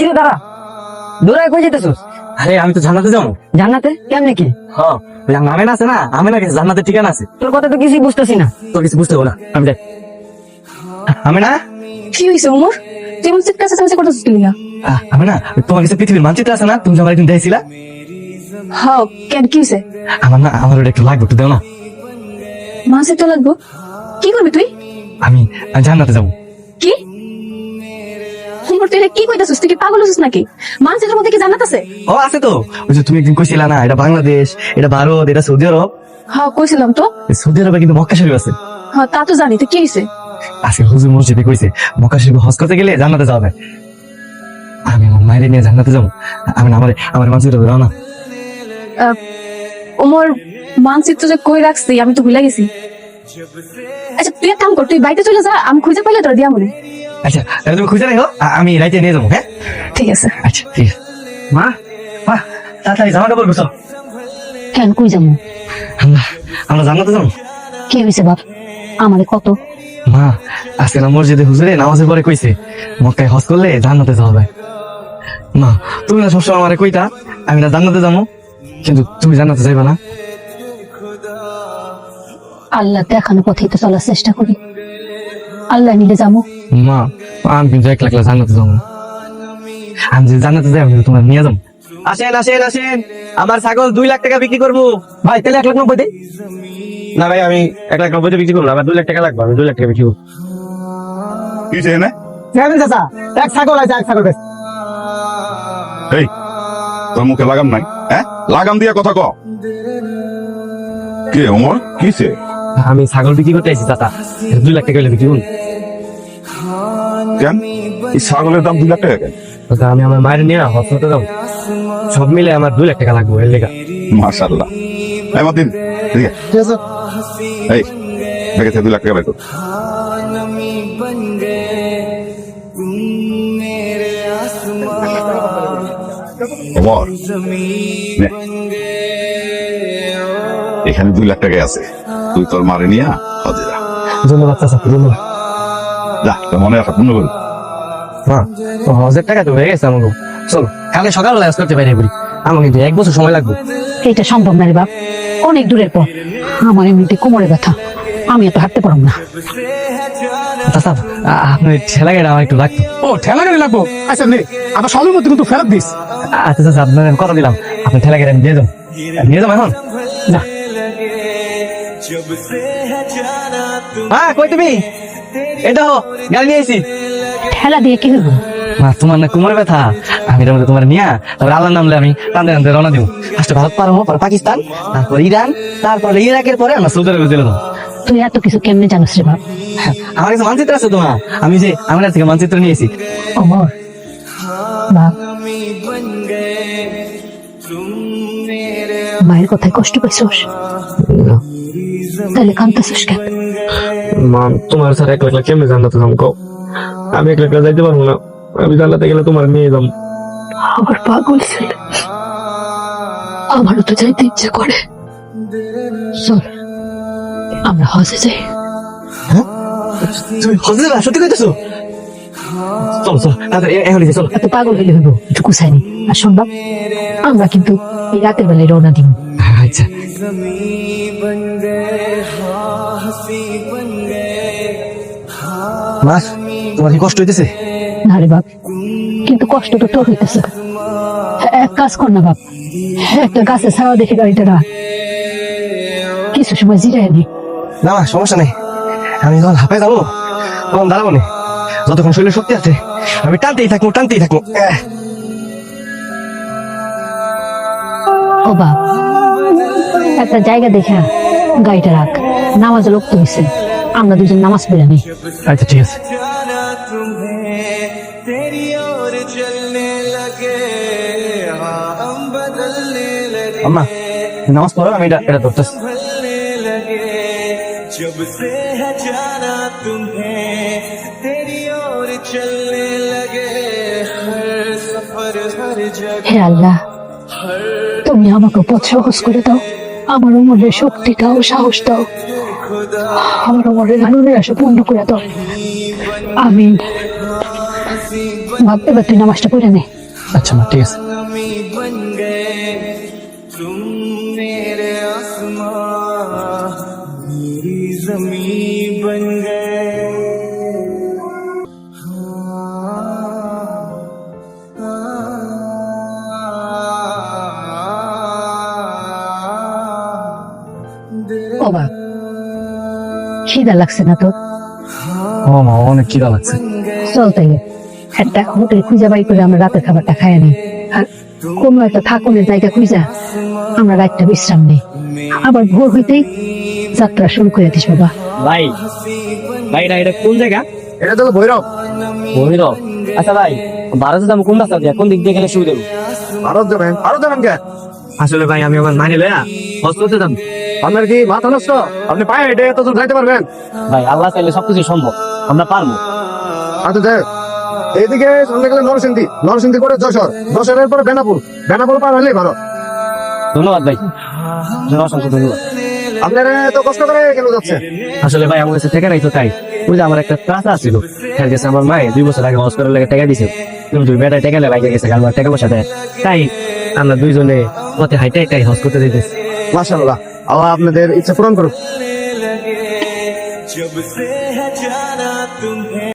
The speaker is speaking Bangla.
কি রে দাঁড়া। দৌড়ায় কই যেতেছিস আরে আমি তো জান্নাতে যাব। জান্নাতে? কেমনে কি? হ্যাঁ আমেনা আছে না আমেনা জান্নাতের ঠিকানা আছে। তোর কথা তো কিছুই বুঝতেছি না। তোর কিছু বুঝতে না আমি যাই। আমেনা? কি হয়েছে উমর? তুই এমন চিৎকার চেঁচামেচি করতেছিস কি না আমেনা তোমার কাছে পৃথিবীর মানচিত্র আছে না? তুমি আমার একদিন হ্যাঁ কেন কি হয়েছে আমার না আমার একটু লাগবে একটু দেও না। মাসে তো লাগবো। কি করবি তুই? আমি জান্নাতে যাব। উমর তুই কি কইতাছিস? তুই কি পাগল হছিস নাকি? মধ্যে কি জান্নাত আছে? ও আছে তো। ওই যে তুমি একদিন কইছিলা না এটা বাংলাদেশ এটা ভারত এটা সৌদি আরব। হ্যাঁ কইছিলাম তো। সৌদি আরবে কিন্তু মক্কা শরীফ আছে। হ্যাঁ তা তো জানি। তো কি হয়েছে আজকে হুজুর মসজিদে কইছে মক্কা শরীফ হজ করতে গেলে জান্নাতে যাওয়া যায়। আমি আমার মায়ের নিয়ে জান্নাতে যাব। আমি আমার আমার না। ওমর মানচিত্র যে কই রাখছি আমি তো ভুলে গেছি। আচ্ছা তুই এক কাম কর তুই বাইতে চলে যা আমি খুঁজে পাইলে তোর দিয়া মনে। আচ্ছা তাহলে তুমি খুঁজে রাখো আমি রাইতে নিয়ে যাব হ্যাঁ? ঠিক আছে। আচ্ছা ঠিক আছে। মা মা তাড়াতাড়ি জামা কাপড় গুছো। কেন কই যাব? আমরা আমরা জান্নাতে যাব। কি হয়েছে বাপ? আমারে কত? মা আজকে না মসজিদে হুজুরে নামাজের পরে কইছে মক্কায় হজ করলে জান্নাতে যাওয়া যায় মা তুমি না সবসময় আমারে কইতা আমি না জান্নাতে যাব কিন্তু তুমি জান্নাতে যাইবা না। আল্লাহ দেখানো পথেই তো চলার চেষ্টা করি। আল্লাহ নিলে যাব। মা আমি কিন্তু একলা একলা জান্নাতে যাব। আমি জান্নাতে যাই আমি তোমার নিয়ে যাব। আসেন আসেন আসেন। আমার ছাগল দুই লাখ টাকা বিক্রি করব। ভাই তাহলে এক লাখ নব্বই দে না ভাই আমি এক লাখ নব্বই বিক্রি করব আমার দুই লাখ টাকা লাগবে আমি দুই লাখ টাকা বিক্রি করব। কি চাই না চাচা এক ছাগল আছে এক ছাগল এই তোর মুখে লাগাম নাই হ্যাঁ? লাগাম দিয়ে কথা ক। কে ওমর? কিসে আমি ছাগল বিক্রি করতে আইছি চাচা। দুই লাখ টাকা বিক্রি করুন কেন? এই ছাগলের দাম দুই লাখ টাকা কেন? আমি আমার মায়ের নিয়ে হসপিটালে যাব। সব মিলে আমার দুই লাখ টাকা লাগবে এর লেগা। এই মাতিন ঠিক আছে। এই দেখেছে দুই লাখ টাকা বের কর। ওমর এখানে দুই লাখ টাকা আছে। তুই তোর মারে নিয়া ধন্যবাদ চাচা ধন্যবাদ। যা মনে রাখা পূর্ণ করবি হাজার টাকা তো হয়ে গেছে আমাকে চল কালকে সকালবেলা কাজ করতে পারি আমার কিন্তু এক বছর সময় লাগবে। এটা সম্ভব না রে বাপ। অনেক দূরের আমার এমনিতে কোমরে ব্যথা। আমি এত হাঁটতে পারব না। চাচা আপনার ঠেলা গাড়ি আমার একটু লাগতো ও ঠেলা গাড়ি লাগবো? আচ্ছা নে আবার সবের মধ্যে কিন্তু ফেরত দিস। আচ্ছা চাচা আপনার আমি কথা দিলাম। আপনার ঠেলা গাড়ি আমি দিয়ে যাব নিয়ে যাব এখন? না হ্যাঁ কই তুমি? এটা গাড়ি নিয়ে ঠেলা দিয়ে কি হইব? মা তোমার না কুমার ব্যথা। আমি এর তোমার নিয়া তারপর আল্লাহ নামলে আমি টানতে টানতে রওনা দিব। ফার্স্টে ভারত পার হব পাকিস্তান তারপর ইরান তারপর ইরাকের পরে আমরা সৌদি আরবে চলে তুই এত কিছু কেমনে জানিস রে বাপ? আমার কাছে মানচিত্র আছে তোমার আমি যে আমার কাছ থেকে মানচিত্র নিয়েছি বাপ। মায়ের কথায় কষ্ট পাইছস? তাহলে কান্তাছিস কেন? মা তোমার স্যার এক লাখ কেমনে জান্নাতে যাব কও? আমি এক লাখ যাইতে পারব না। আমি জান্নাতে গেলে তোমার নিয়ে যাব আমার পাগল ছিল। আমারও তো যাইতে ইচ্ছে করে। চল আমরা হজে যাই। তুমি হজে যাবা? সত্যি কইতেছো? চলো চলো এখন চলো। এত পাগল হইলে হইব? একটু কুছাইনি আর শোন বাপ আমরা কিন্তু এই রাতের বেলায় রওনা দিব তোমার কি কষ্ট হইতেছে? না রে বাপ কিন্তু কষ্ট তো তোর হইতেছে। এক কাজ কর না বাপ একটা গাছে ছাওয়া দেখে গাড়িটা রাখ। কিছু সময় জিরাই দি না মা সমস্যা নেই। আমি যখন হাঁপাই যাব তখন দাঁড়াবো না। যতক্ষণ শরীরে শক্তি আছে আমি টানতেই থাকব টানতেই থাকব। ও বাপ একটা জায়গা দেখে গাড়িটা রাখ নামাজের রক্ত হয়েছে আমরা দুজন নামাজ পড়ে নি আচ্ছা ঠিক আছে जाना तुम्हें तेरी ओर चलने लगे हाँ हम बदलने लगे আম্মা নামাজ পড়ো আমি এটা এটা ধরতেছি बदलने लगे जब से है जाना तुम्हें तेरी ओर चलने लगे हर सफर हर जगह হে আল্লাহ তুমি আমাকে পথ সহজ করে দাও আমার মনে শক্তি দাও, সাহস দাও। আমার মনে আনন্দের আশা পূর্ণ করে দাও। আমি ভাবতে তুই নামাজটা পড়ে নে। আচ্ছা মা, ঠিক আছে। বাপ খিদা লাগছে না তোর? ও মা অনেক খিদা লাগছে। চল তাইলে একটা হোটেল খুঁজে বাই করে আমরা রাতের খাবারটা খাই নিই। আর কোনো একটা থাকুনের জায়গা খুঁজা আমরা রাতটা বিশ্রাম নেই। আবার ভোর হইতেই যাত্রা শুরু করে দিস বাবা। ভাই ভাই এটা এটা কোন জায়গা? এটা তো ভৈরব। ভৈরব। আচ্ছা ভাই ভারতে যাব কোন রাস্তা দিয়ে কোন দিক দিয়ে গেলে সুবিধা হবে? ভারত যাবেন। ভারত যাবেন আসলে ভাই আমি আমার মানে লয়া হসপিটালে যাব আপনার কি মাথা নষ্ট? আপনি পায়ে হেঁটে এত দূর যাইতে পারবেন? ভাই আল্লাহ চাইলে সবকিছু সম্ভব। আমরা পারব। আচ্ছা হোক। এইদিকে সামনে গেলে নরসিংদী। নরসিংদী করে যশোর। যশোরের পরে বেনাপুর। বেনাপুর পার হলেই ভালো। ধন্যবাদ ভাই। অসংখ্য ধন্যবাদ। আপনারা এত কষ্ট করে কেন আসলে ভাই আমার কাছে টাকা নাই তো তাই। ওই যে আমার একটা চাচা ছিল তার কাছে আমার মায়ে দুই বছর আগে হসপিটাল লেগে টাকা দিছে। তুমি তুমি বেটায় টাকা লেগে গেছে আমার টাকা পয়সা দেয়। তাই আমরা দুইজনে পথে হাইটে একটাই হস করতে দিতেছি মাশাআল্লাহ। अब आप मैं देर इसे पूरा करो।